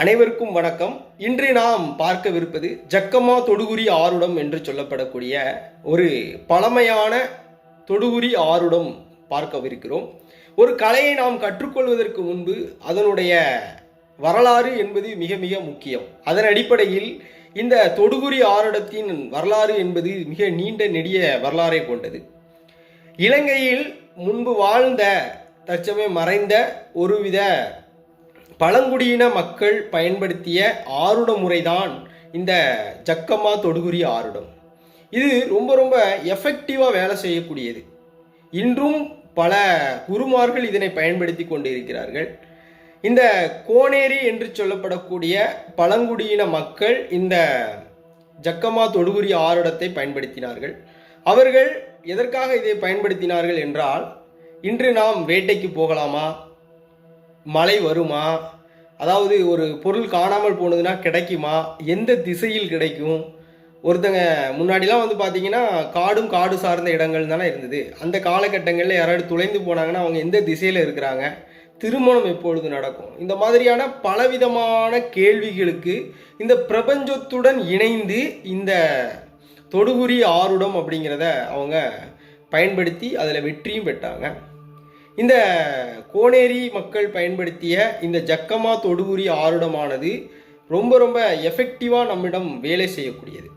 அனைவருக்கும் வணக்கம். இன்று நாம் பார்க்கவிருப்பது ஜக்கமா தொடுகுறி ஆருடம் என்று சொல்லப்படக்கூடிய ஒரு பழமையான தொடுகுறி ஆருடம் பார்க்கவிருக்கிறோம். ஒரு கலையை நாம் கற்றுக்கொள்வதற்கு முன்பு அதனுடைய வரலாறு என்பது மிக மிக முக்கியம். அதன் அடிப்படையில் இந்த தொடுகுறி ஆருடத்தின் வரலாறு என்பது மிக நீண்ட நெடிய வரலாறை கொண்டது. இலங்கையில் முன்பு வாழ்ந்த தற்சமயம் மறைந்த ஒருவித பழங்குடியின மக்கள் பயன்படுத்திய ஆருட முறைதான் இந்த ஜக்கம்மா தொடுகுறி ஆருடம். இது ரொம்ப ரொம்ப எஃபெக்டிவாக வேலை செய்யக்கூடியது. இன்றும் பல குருமார்கள் இதனை பயன்படுத்தி கொண்டிருக்கிறார்கள். இந்த கோனேரி என்று சொல்லப்படக்கூடிய பழங்குடியின மக்கள் இந்த ஜக்கமா தொடுகுறி ஆருடத்தை பயன்படுத்தினார்கள். அவர்கள் எதற்காக இதை பயன்படுத்தினார்கள் என்றால் இன்று நாம் வேட்டைக்கு போகலாமா? மழை வருமா? அதாவது ஒரு பொருள் காணாமல் போனதுன்னா கிடைக்குமா? எந்த திசையில் கிடைக்கும்? ஒருத்தங்க முன்னாடிலாம் வந்து பார்த்தீங்கன்னா காடும் காடு சார்ந்த இடங்கள் தானே இருந்தது. அந்த காலகட்டங்களில் யாராவது துளைந்து போனாங்கன்னா அவங்க எந்த திசையில் இருக்கிறாங்க? திருமணம் எப்பொழுது நடக்கும்? இந்த மாதிரியான பலவிதமான கேள்விகளுக்கு இந்த பிரபஞ்சத்துடன் இணைந்து இந்த தொடுகுறி ஆருடம் அப்படிங்கிறத அவங்க பயன்படுத்தி அதில் வெற்றியும் பெற்றாங்க. இந்த கோனேரி மக்கள் பயன்படுத்திய இந்த ஜக்கமா தொடுகுறி ஆருடமானது ரொம்ப ரொம்ப எஃபெக்டிவாக நம்மிடம் வேலை செய்யக்கூடியது.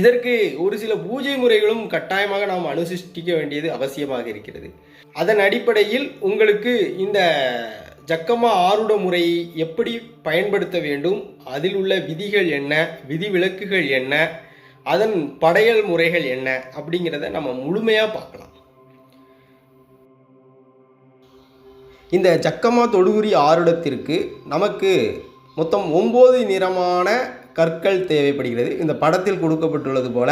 இதற்கு ஒரு சில பூஜை முறைகளும் கட்டாயமாக நாம் அனுசிஷ்டிக்க வேண்டியது அவசியமாக இருக்கிறது. அதன் அடிப்படையில் உங்களுக்கு இந்த ஜக்கமா ஆருட முறையை எப்படி பயன்படுத்த வேண்டும் அதில் உள்ள விதிகள் என்ன விதிவிலக்குகள் என்ன அதன் படையல் முறைகள் என்ன அப்படிங்கிறத நம்ம முழுமையாக பார்க்கலாம். இந்த ஜக்கமா தொடுகுறி ஆருடத்திற்கு நமக்கு மொத்தம் ஒம்பது நிறமான கற்கள் தேவைப்படுகிறது. இந்த படத்தில் கொடுக்கப்பட்டுள்ளது போல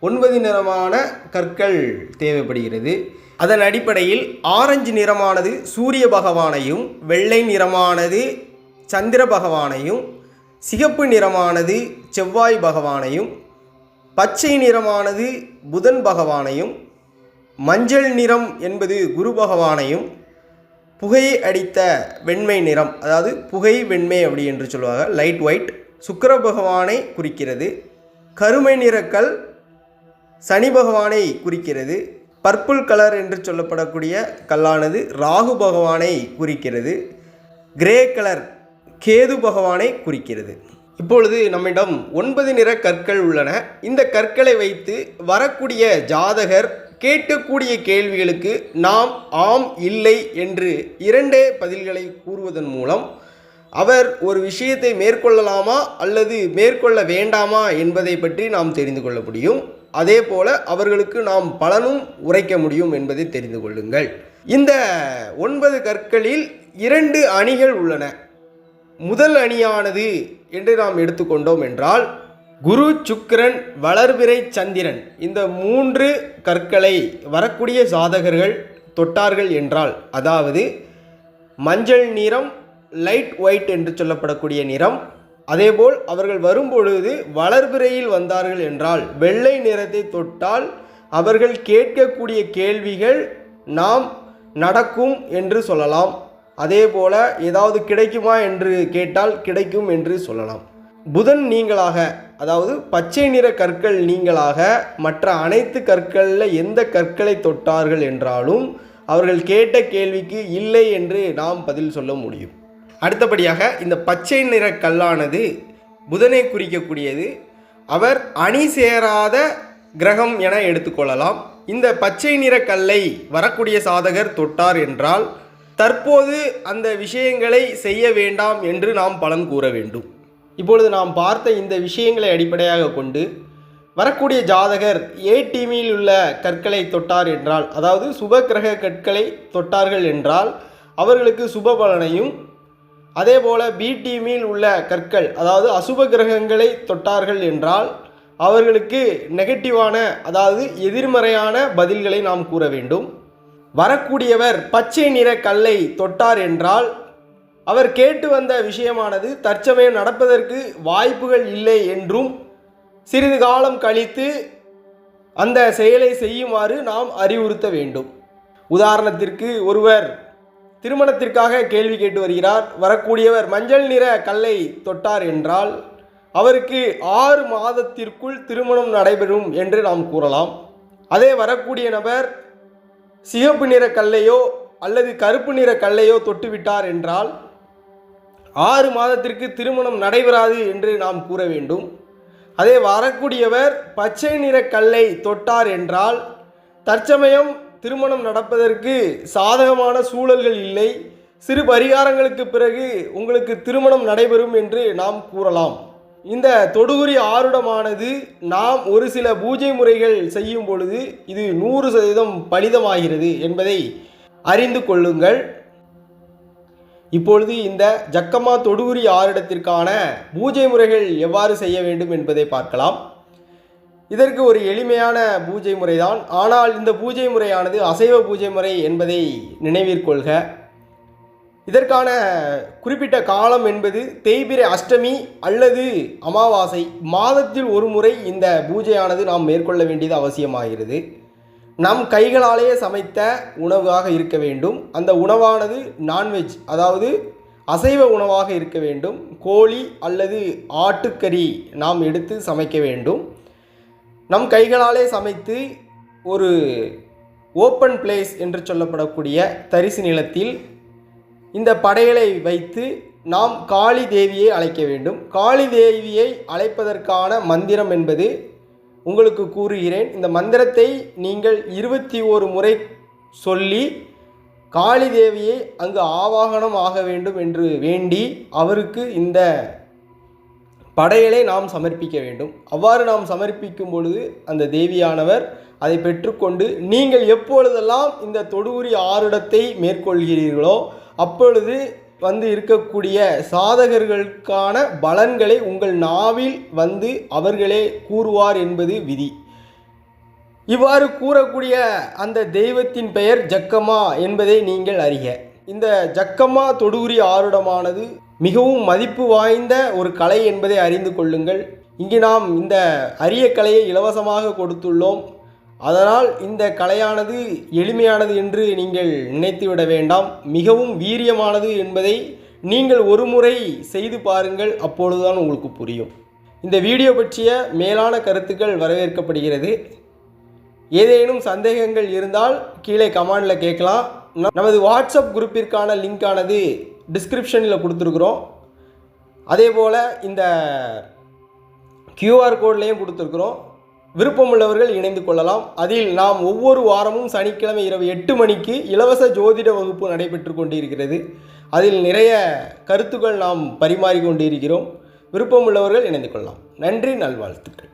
ஒன்பது நிறமான கற்கள் தேவைப்படுகிறது. அதன் அடிப்படையில் ஆரஞ்சு நிறமானது சூரிய பகவானையும் வெள்ளை நிறமானது சந்திர பகவானையும் சிகப்பு நிறமானது செவ்வாய் பகவானையும் பச்சை நிறமானது புதன் பகவானையும் மஞ்சள் நிறம் என்பது குரு பகவானையும் புகையை அடித்த வெண்மை நிறம் அதாவது புகை வெண்மை அப்படி என்று சொல்லுவாங்க. லைட் ஒயிட் சுக்கர பகவானை குறிக்கிறது. கருமை நிறக்கல் சனி பகவானை குறிக்கிறது. பர்பிள் கலர் என்று சொல்லப்படக்கூடிய கல்லானது ராகு பகவானை குறிக்கிறது. கிரே கலர் கேது பகவானை குறிக்கிறது. இப்பொழுது நம்மிடம் ஒன்பது நிற கற்கள் உள்ளன. இந்த கற்களை வைத்து வரக்கூடிய ஜாதகர் கேட்கக்கூடிய கேள்விகளுக்கு நாம் ஆம் இல்லை என்று இரண்டே பதில்களை கூறுவதன் மூலம் அவர் ஒரு விஷயத்தை மேற்கொள்ளலாமா அல்லது மேற்கொள்ள வேண்டாமா என்பதை பற்றி நாம் தெரிந்து கொள்ள முடியும். அதே போல அவர்களுக்கு நாம் பலனும் உரைக்க முடியும் என்பதை தெரிந்து கொள்ளுங்கள். இந்த ஒன்பது கற்களில் இரண்டு அணிகள் உள்ளன. முதல் அணியானது என்று நாம் எடுத்துக்கொண்டோம் என்றால் குரு சுக்கிரன் வளர்பிறை சந்திரன். இந்த மூன்று கற்களை வரக்கூடிய சாதகர்கள் தொட்டார்கள் என்றால் அதாவது மஞ்சள் நிறம் லைட் ஒயிட் என்று சொல்லப்படக்கூடிய நிறம் அதேபோல் அவர்கள் வரும்பொழுது வளர்பிறையில் வந்தார்கள் என்றால் வெள்ளை நிறத்தை தொட்டால் அவர்கள் கேட்கக்கூடிய கேள்விகள் நாம் நடக்கும் என்று சொல்லலாம். அதேபோல ஏதாவது கிடைக்குமா என்று கேட்டால் கிடைக்கும் என்று சொல்லலாம். புதன் நீங்களாக அதாவது பச்சை நிற கற்கள் நீங்களாக மற்ற அனைத்து கற்களில் எந்த கற்களை தொட்டார்கள் என்றாலும் அவர்கள் கேட்ட கேள்விக்கு இல்லை என்று நாம் பதில் சொல்ல முடியும். அடுத்தபடியாக இந்த பச்சை நிற கல்லானது புதனை குறிக்கக்கூடியது. அவர் அணி சேராத கிரகம் என எடுத்துக்கொள்ளலாம். இந்த பச்சை நிற கல்லை வரக்கூடிய சாதகர் தொட்டார் என்றால் தற்போது அந்த விஷயங்களை செய்ய வேண்டாம் என்று நாம் பலன் கூற வேண்டும். இப்பொழுது நாம் பார்த்த இந்த விஷயங்களை அடிப்படையாக கொண்டு வரக்கூடிய ஜாதகர் ஏ டீமில் உள்ள கற்களை தொட்டார் என்றால் அதாவது சுப கிரக கற்களை தொட்டார்கள் என்றால் அவர்களுக்கு சுப பலனையும் அதே போல் பி டீமில் உள்ள கற்கள் அதாவது அசுப கிரகங்களை தொட்டார்கள் என்றால் அவர்களுக்கு நெகட்டிவான அதாவது எதிர்மறையான பதில்களை நாம் கூற வேண்டும். வரக்கூடியவர் பச்சை நிற கல்லை தொட்டார் என்றால் அவர் கேட்டு வந்த விஷயமானது தற்சமயம் நடப்பதற்கு வாய்ப்புகள் இல்லை என்றும் சிறிது காலம் கழித்து அந்த செயலை செய்யுமாறு நாம் அறிவுறுத்த வேண்டும். உதாரணத்திற்கு ஒருவர் திருமணத்திற்காக கேள்வி கேட்டு வருகிறார். வரக்கூடியவர் மஞ்சள் நிற கல்லை தொட்டார் என்றால் அவருக்கு ஆறு மாதத்திற்குள் திருமணம் நடைபெறும் என்று நாம் கூறலாம். அதே வரக்கூடிய நபர் சிவப்பு நிற கல்லையோ அல்லது கருப்பு நிற கல்லையோ தொட்டுவிட்டார் என்றால் ஆறு மாதத்திற்கு திருமணம் நடைபெறாது என்று நாம் கூற வேண்டும். அதே வரக்கூடியவர் பச்சை நிற கல்லை தொட்டார் என்றால் தற்சமயம் திருமணம் நடப்பதற்கு சாதகமான சூழல்கள் இல்லை. சிறு பரிகாரங்களுக்கு பிறகு உங்களுக்கு திருமணம் நடைபெறும் என்று நாம் கூறலாம். இந்த தொடுகுறி ஆருடமானது நாம் ஒரு சில பூஜை முறைகள் செய்யும் பொழுது இது நூறு சதவீதம் பலிதமாகிறது என்பதை அறிந்து கொள்ளுங்கள். இப்பொழுது இந்த ஜக்கம்மா தொடுகுறி ஆறிடத்திற்கான பூஜை முறைகள் எவ்வாறு செய்ய வேண்டும் என்பதை பார்க்கலாம். இதற்கு ஒரு எளிமையான பூஜை முறைதான். ஆனால் இந்த பூஜை முறையானது அசைவ பூஜை முறை என்பதை நினைவிற்கொள்க இதற்கான குறிப்பிட்ட காலம் என்பது தேய்பிரை அஷ்டமி அல்லது அமாவாசை. மாதத்தில் ஒரு முறை இந்த பூஜையானது நாம் மேற்கொள்ள வேண்டியது அவசியமாகிறது. நம் கைகளாலேயே சமைத்த உணவாக இருக்க வேண்டும். அந்த உணவானது நான்வெஜ் அதாவது அசைவ உணவாக இருக்க வேண்டும். கோழி அல்லது ஆட்டுக்கறி நாம் எடுத்து சமைக்க வேண்டும். நம் கைகளாலே சமைத்து ஒரு ஓப்பன் பிளேஸ் என்று சொல்லப்படக்கூடிய தரிசு நிலத்தில் இந்த படையலை வைத்து நாம் காளி தேவியை அழைக்க வேண்டும். காளி தேவியை அழைப்பதற்கான மந்திரம் என்பது உங்களுக்கு கூறுகிறேன் இந்த மந்திரத்தை நீங்கள் இருபத்தி ஓரு முறை சொல்லி காளி தேவியை அங்கு ஆவாகனம் ஆக வேண்டும் என்று வேண்டி அவருக்கு இந்த படையலை நாம் சமர்ப்பிக்க வேண்டும். அவ்வாறு நாம் சமர்ப்பிக்கும் பொழுது அந்த தேவியானவர் அதை பெற்றுக்கொண்டு நீங்கள் எப்பொழுதெல்லாம் இந்த தொடுகுறி ஆறுடத்தை மேற்கொள்கிறீர்களோ அப்பொழுது வந்து இருக்கக்கூடிய சாதகர்களுக்கான பலன்களை உங்கள் நாவில் வந்து அவர்களே கூறுவார் என்பது விதி. இவ்வாறு கூறக்கூடிய அந்த தெய்வத்தின் பெயர் ஜக்கம்மா என்பதை நீங்கள் அறிக. இந்த ஜக்கம்மா தொடுகுறி ஆருடமானது மிகவும் மதிப்பு வாய்ந்த ஒரு கலை என்பதை அறிந்து கொள்ளுங்கள். இங்கு நாம் இந்த அரிய கலையை இலவசமாக கொடுத்துள்ளோம். அதனால் இந்த கலையானது எளிமையானது என்று நீங்கள் நினைத்துவிட வேண்டாம். மிகவும் வீரியமானது என்பதை நீங்கள் ஒரு முறை செய்து பாருங்கள் அப்பொழுதுதான் உங்களுக்கு புரியும். இந்த வீடியோ பற்றிய மேலான கருத்துக்கள் வரவேற்கப்படுகிறது. ஏதேனும் சந்தேகங்கள் இருந்தால் கீழே கமெண்டில் கேட்கலாம். ந- நமது வாட்ஸ்அப் குரூப்பிற்கான லிங்கானது டிஸ்கிரிப்ஷனில் கொடுத்துருக்குறோம். அதே போல் இந்த கியூஆர் கோட்லேயும் கொடுத்துருக்குறோம். விருப்பமுள்ளவர்கள் இணைந்து கொள்ளலாம். அதில் நாம் ஒவ்வொரு வாரமும் சனிக்கிழமை இரவு எட்டு மணிக்கு இலவச ஜோதிட வகுப்பு நடைபெற்று கொண்டிருக்கிறது. அதில் நிறைய கருத்துக்கள் நாம் பரிமாறிக்கொண்டிருக்கிறோம் விருப்பமுள்ளவர்கள் இணைந்து கொள்ளலாம். நன்றி நல்வாழ்த்துக்கள்.